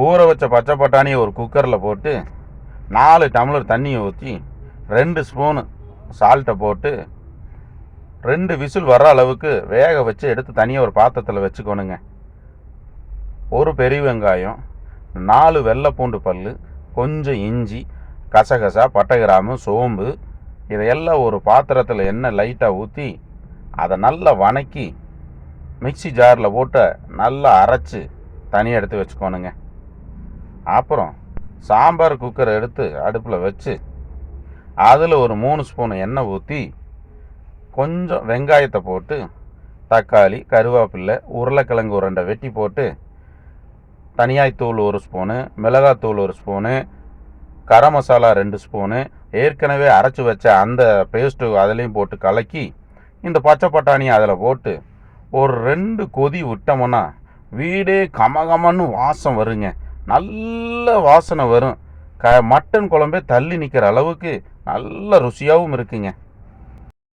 ஊற வச்ச பச்சை பட்டாணியை ஒரு குக்கரில் போட்டு நாலு டம்ளர் தண்ணியை ஊற்றி ரெண்டு ஸ்பூனு சால்ட்டை போட்டு ரெண்டு விசில் வர்ற அளவுக்கு வேக வச்சு எடுத்து தனியாக ஒரு பாத்திரத்தில் வச்சுக்கணுங்க. ஒரு பெரிய வெங்காயம் நாலு வெள்ளை பூண்டு பல் கொஞ்சம் இஞ்சி கசகசா பட்டை கிராம்பு சோம்பு இதையெல்லாம் ஒரு பாத்திரத்தில் எண்ணெய் லைட்டாக ஊற்றி அதை நல்லா வணக்கி மிக்ஸி ஜாரில் போட்டு நல்லா அரைச்சி தனியாக எடுத்து வச்சுக்கோணுங்க. அப்புறம் சாம்பார் குக்கரை எடுத்து அடுப்பில் வச்சு அதில் ஒரு மூணு ஸ்பூன் எண்ணெய் ஊற்றி கொஞ்சம் வெங்காயத்தை போட்டு தக்காளி கருவேப்பில்லை உருளைக்கிழங்கு உருண்டை வெட்டி போட்டு தனியாய்த்தூள் ஒரு ஸ்பூனு மிளகாத்தூள் ஒரு ஸ்பூனு கரம் மசாலா ரெண்டு ஸ்பூனு ஏற்கனவே அரைச்சி வச்ச அந்த பேஸ்ட்டு அதுலேயும் போட்டு கலக்கி இந்த பச்சை பட்டாணியை அதில் போட்டு ஒரு ரெண்டு கொதி விட்டோம்னா வீடே கமகமன்னு வாசம் வருங்க. நல்ல வாசனை வரும். க மட்டன் குழம்பே தள்ளி நிற்கிற அளவுக்கு நல்ல ருசியாகவும் இருக்குங்க.